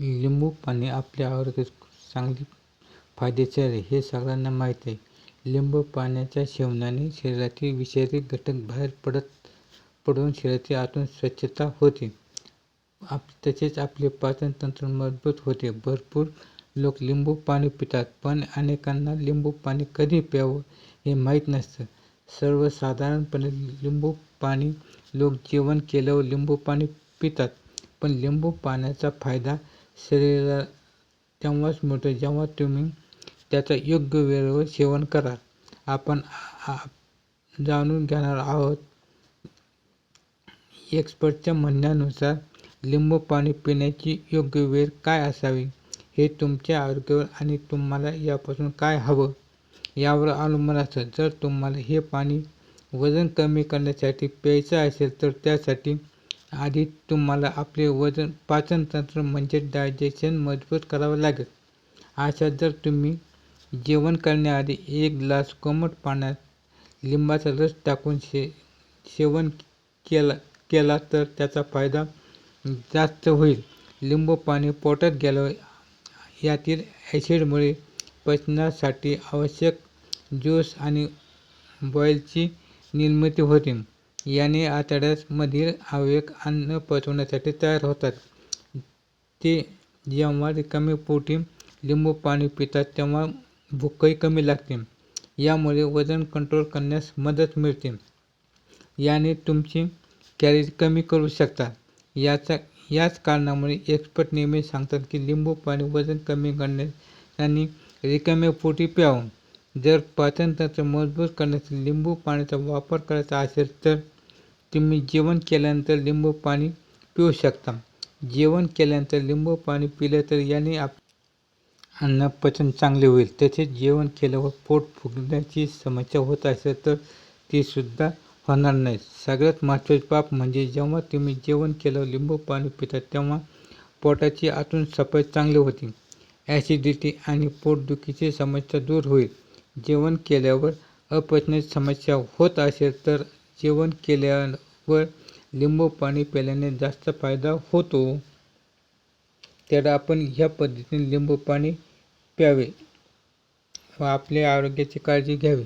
लिंबू पाणी आपल्या आरोग्यास चांगली फायदेशीर आहे हे सगळ्यांना माहीत आहे. लिंबू पाण्याच्या सेवनाने शरीरातील विषारी घटक बाहेर पडत पडून शरीराची आतून स्वच्छता होते. आप तसेच आपले पाचनतंत्र मजबूत होते. भरपूर लोक लिंबू पाणी पितात पण अनेकांना लिंबू पाणी कधी प्यावं हे माहीत नसतं. सर्वसाधारणपणे लिंबू पाणी लोक जेवण केल्यावर लिंबू पाणी पितात पण लिंबू पाण्याचा फायदा शरीराला तेव्हाच मिळतो जेव्हा तुम्ही त्याचं योग्य वेळेवर सेवन कराल. आपण जाणून घेणार आहोत एक्सपर्टच्या म्हणण्यानुसार लिंबू पाणी पिण्याची योग्य वेळ काय असावी हे तुमच्या आरोग्यावर आणि तुम्हाला यापासून काय हवं यावर अवलंबून असतं. जर तुम्हाला हे पाणी वजन कमी करण्यासाठी प्यायचं असेल तर त्यासाठी आधी तुम्हाला आपले वजन पाचनतंत्र म्हणजे डायजेशन मजबूत करावं लागेल. अशा जर तुम्ही जेवण करण्याआधी एक ग्लास कोमट पाण्यात लिंबाचा रस टाकून शे सेवन केला केला तर त्याचा फायदा जास्त होईल. लिंबू पाणी पोटात गेल्यावर यातील ॲसिडमुळे पचनासाठी आवश्यक ज्यूस आणि बॉईलची निर्मिती होते. याने आतड्यामधील अवयव अन्न पचवण्यासाठी तयार होतात. ते जेव्हा रिकामे पोटी लिंबू पाणी पितात तेव्हा भूकही कमी लागते. यामुळे वजन कंट्रोल करण्यास मदत मिळते. याने तुमची कॅलरी कमी करू शकता. याचा याच कारणामुळे एक्सपर्ट नेहमी सांगतात की लिंबू पाणी वजन कमी करण्यास आणि रिकाम्या पोटी प्यावं. जर पाचनतंत्र मजबूत करण्यासाठी लिंबू पाण्याचा वापर करायचा असेल तर तुम्ही जेवण केल्यानंतर लिंबू पाणी पिऊ शकता. जेवण केल्यानंतर लिंबू पाणी पिलं तर याने आप अन्न पचन चांगले होईल. तसेच जेवण केल्यावर पोट फुगण्याची समस्या होत असेल तर तीसुद्धा होणार नाही. सगळ्यात महत्त्वाची बाब म्हणजे जेव्हा तुम्ही जेवण केल्यावर लिंबू पाणी पिता तेव्हा पोटाची आतून सफाई चांगली होती. ॲसिडिटी आणि पोटदुखीची समस्या दूर होईल. जेवण केल्यावर अपचनाची समस्या होत असेल तर जेवण केल्यावर लिंबू पाणी प्यायल्याने जास्त फायदा होतो. तर आपण ह्या पद्धतीने लिंबू पाणी प्यावे व आपल्या आरोग्याची काळजी घ्यावी.